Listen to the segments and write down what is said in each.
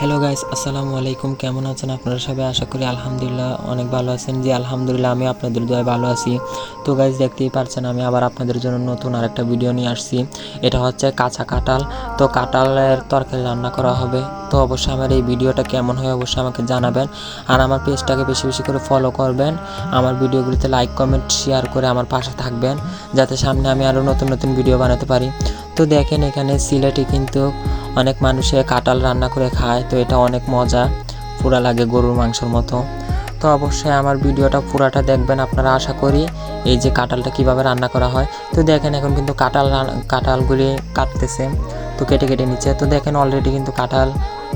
Hello guys আসসালামু আলাইকুম কেমন আছেন আপনারা সবাই? আশা করি আলহামদুলিল্লাহ অনেক ভালো আছেন। জি, আলহামদুলিল্লাহ আমি আপনাদের দোয়ায় ভালো আছি। তো গাইস দেখতেই পারছেন, আমি আবার আপনাদের জন্য নতুন আরেকটা ভিডিও নিয়ে আসছি। এটা হচ্ছে কাঁচা কাঁঠাল। তো কাঁঠালের তরকারি রান্না করা হবে। তো অবশ্যই আমার এই ভিডিওটা কেমন হয় অবশ্যই আমাকে জানাবেন। আর আমার পেজটাকে বেশি বেশি করে ফলো করবেন। আমার ভিডিওগুলিতে লাইক কমেন্ট শেয়ার করে আমার পাশে থাকবেন। যাতে সামনে আমি আরও নতুন নতুন ভিডিও বানাতে পারি। তো দেখেন এখানে সিলেটে কিন্তু অনেক মানুষে কাঁঠাল রান্না করে খায়, তো এটা অনেক মজা। পুরা লাগে গরুর মাংসের মতো। তো অবশ্যই আমার ভিডিওটা পুরাটা দেখবেন আপনারা আশা করি, এই যে কাঁঠালটা কীভাবে রান্না করা হয়। তো দেখেন এখন কিন্তু কাঁঠাল রান- কাঁঠালগুলি কাটতেছে, তো কেটে কেটে নিচ্ছে। তো দেখেন অলরেডি কিন্তু কাঁঠাল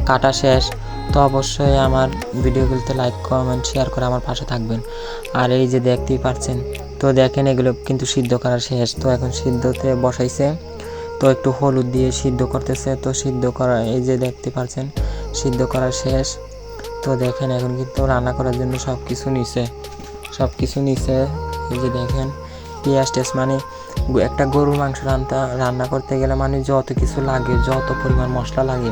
কাটা শেষ। তো অবশ্যই আমার ভিডিওগুলোতে লাইক কমেন্ট শেয়ার করে আমার পাশে থাকবেন। আর এই যে দেখতেই পারছেন, তো দেখেন এগুলো কিন্তু সিদ্ধ করা শেষ। তো এখন সিদ্ধতে বসাইছে। তো একটু হলুদ দিয়ে সিদ্ধ করতেছে। তো সিদ্ধ করা, এই যে দেখতে পাচ্ছেন, সিদ্ধ করা শেষ। তো দেখেন এখন কিন্তু রান্না করার জন্য সব কিছু নিছে। সব কিছু নিছে, এই যে দেখেন, পেঁয়াজ টেস মানে একটা গরুর মাংস রান্না রান্না করতে গেলে মানে যত কিছু লাগে, যত পরিমাণ মশলা লাগে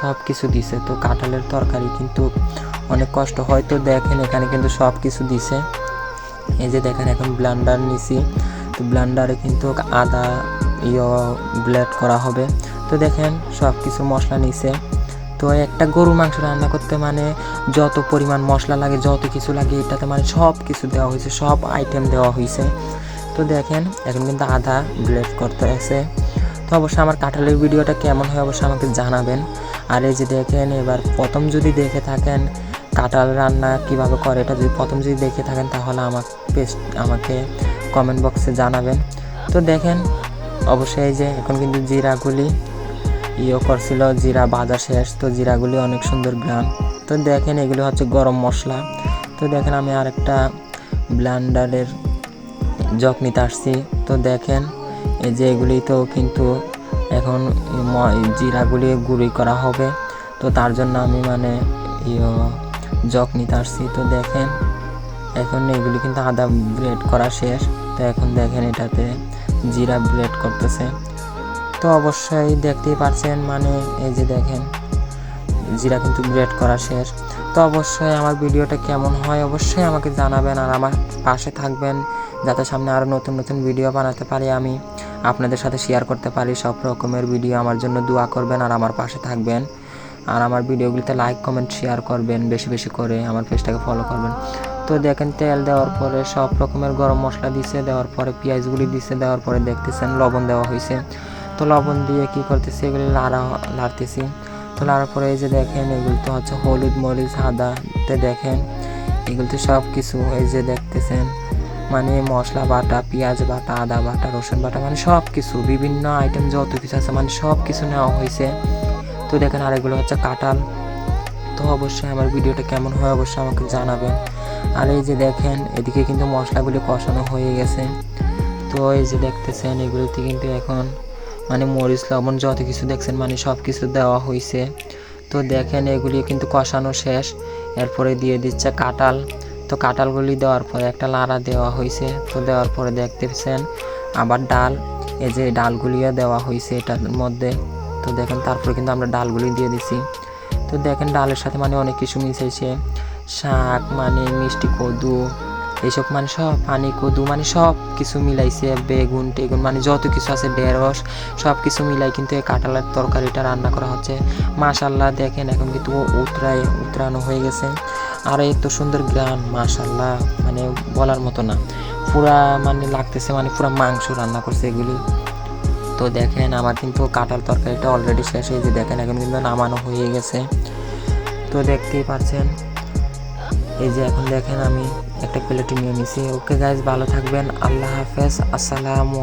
সব কিছু দিছে। তো কাঁঠালের তরকারি কিন্তু অনেক কষ্ট হয়তো দেখেন এখানে কিন্তু সব কিছু দিছে। এই যে দেখেন, এখন ব্লান্ডার নিছি। তো ব্লান্ডারে কিন্তু আদা ইয়ে ব্লেড করা হবে। তো দেখেন সব কিছু মশলা নিছে। তো একটা গরু মাংস রান্না করতে মানে যত পরিমাণ মশলা লাগে, যত কিছু লাগে, এটাতে মানে সব কিছু দেওয়া হয়েছে, সব আইটেম দেওয়া হয়েছে। তো দেখেন, এখন কিন্তু আদা ব্লেড করতে আছে। তো অবশ্যই আমার কাঁঠালের ভিডিওটা কেমন হয় অবশ্যই আমাকে জানাবেন। আর এই যে দেখেন, এবার প্রথম যদি দেখে থাকেন কাঁঠাল রান্না কীভাবে করে, এটা যদি প্রথম যদি দেখে থাকেন, তাহলে আমার পেজ আমাকে কমেন্ট বক্সে জানাবেন। তো দেখেন অবশ্যই যে, এখন কিন্তু জিরাগুলি ইয়ে করছিল, জিরা ভাজা শেষ, তো জিরাগুলি অনেক সুন্দর গ্রাম তো দেখেন, এগুলি হচ্ছে গরম মশলা। তো দেখেন, আমি আরেকটা ব্লান্ডারের জগ নিতে আসছি। তো দেখেন, এই যে এগুলি তো কিন্তু এখন জিরাগুলি গুঁড়ি করা হবে। তো তার জন্য আমি মানে ইয়ে জগ নিতে আসছি। তো দেখেন, এখন এগুলি কিন্তু আদা ব্রেড করা শেষ। তো এখন দেখেন এটাতে জিরা ব্রেড করতেছে। তো অবশ্যই দেখতেই পাচ্ছেন মানে এই যে দেখেন, জিরা কিন্তু গ্রেড করা শেষ। তো অবশ্যই আমার ভিডিওটা কেমন হয় অবশ্যই আমাকে জানাবেন আর আমার পাশে থাকবেন, যাতে সামনে আরও নতুন নতুন ভিডিও বানাতে পারি আমি, আপনাদের সাথে শেয়ার করতে পারি, সব রকমের ভিডিও আমার জন্য দোয়া করবেন আর আমার পাশে থাকবেন। আর আমার ভিডিওগুলিতে লাইক কমেন্ট শেয়ার করবেন, বেশি বেশি করে আমার পেজটাকে ফলো করবেন। তো দেখেন তেল দেওয়ার পরে সব রকমের গরম মশলা দিছে, দেওয়ার পরে পেঁয়াজগুলি দিছে, দেওয়ার পরে দেখতেছেন লবণ দেওয়া হয়েছে তো লবণ দিয়ে কি করতেছি, এগুলি লাড়া, লাড়তেছি। তো লাড়ার পরে এই যে দেখেন, এগুলি তো হচ্ছে হলুদ মরিচ আদা তো দেখেন, এগুলি তো সব কিছু এই যে দেখতেছেন। মানে মশলা বাটা, পেঁয়াজ বাটা, আদা বাটা, রসুন বাটা মানে সব কিছু বিভিন্ন আইটেম যত কিছু আছে মানে সব কিছু নেওয়া হয়েছে তো দেখেন আর এগুলো হচ্ছে কাঁঠাল। তো অবশ্যই আমার ভিডিওটা কেমন হয়, অবশ্যই আমাকে জানাবেন। আর এই যে দেখেন, এদিকে কিন্তু মশলাগুলি কষানো হয়ে গেছে। তো এই যে দেখতেছেন, এগুলিতে কিন্তু এখন মানে মরিচ, লবণ যত কিছু দেখছেন মানে সব কিছু দেওয়া হয়েছে তো দেখেন, এগুলি কিন্তু কষানো শেষ। এরপরে দিয়ে দিচ্ছে কাঁঠাল। তো কাঁঠালগুলি দেওয়ার পরে একটা লাড়া দেওয়া হয়েছে তো দেওয়ার পরে দেখতেছেন আবার ডাল। এই যে ডালগুলিও দেওয়া হয়েছে এটার মধ্যে। তো দেখেন, তারপরে কিন্তু আমরা ডালগুলি দিয়ে দিছি। তো দেখেন, ডালের সাথে মানে অনেক কিছু মিশাইছে। শাক মানে মিষ্টি কদু এইসব মানে সব, পানি কদু মানে সব কিছু মিলাইছে, বেগুন, টেগুন মানে যত কিছু আছে, ঢেঁড়স, সব কিছু মিলাই কিন্তু এই কাঁঠালের তরকারিটা রান্না করা হচ্ছে। মাশাল্লাহ, দেখেন এখন কিন্তু উতরায় উতরানো হয়ে গেছে। আর এত সুন্দর গ্রান, মাশাল্লাহ মানে বলার মতো না। পুরা মানে লাগতেছে মানে পুরা মাংস রান্না করছে এগুলি। তো দেখেন, আমার কিন্তু কাঁঠাল তরকারিটা অলরেডি শেষ হয়েছে দেখেন, এখন কিন্তু নামানো হয়ে গেছে। তো দেখতেই পাচ্ছেন এই যে এখন দেখেন আমি একটা প্লেটে নিয়ে নিছি। ওকে গাইজ ভালো থাকবেন। আল্লাহ হাফেজ। আসসালামু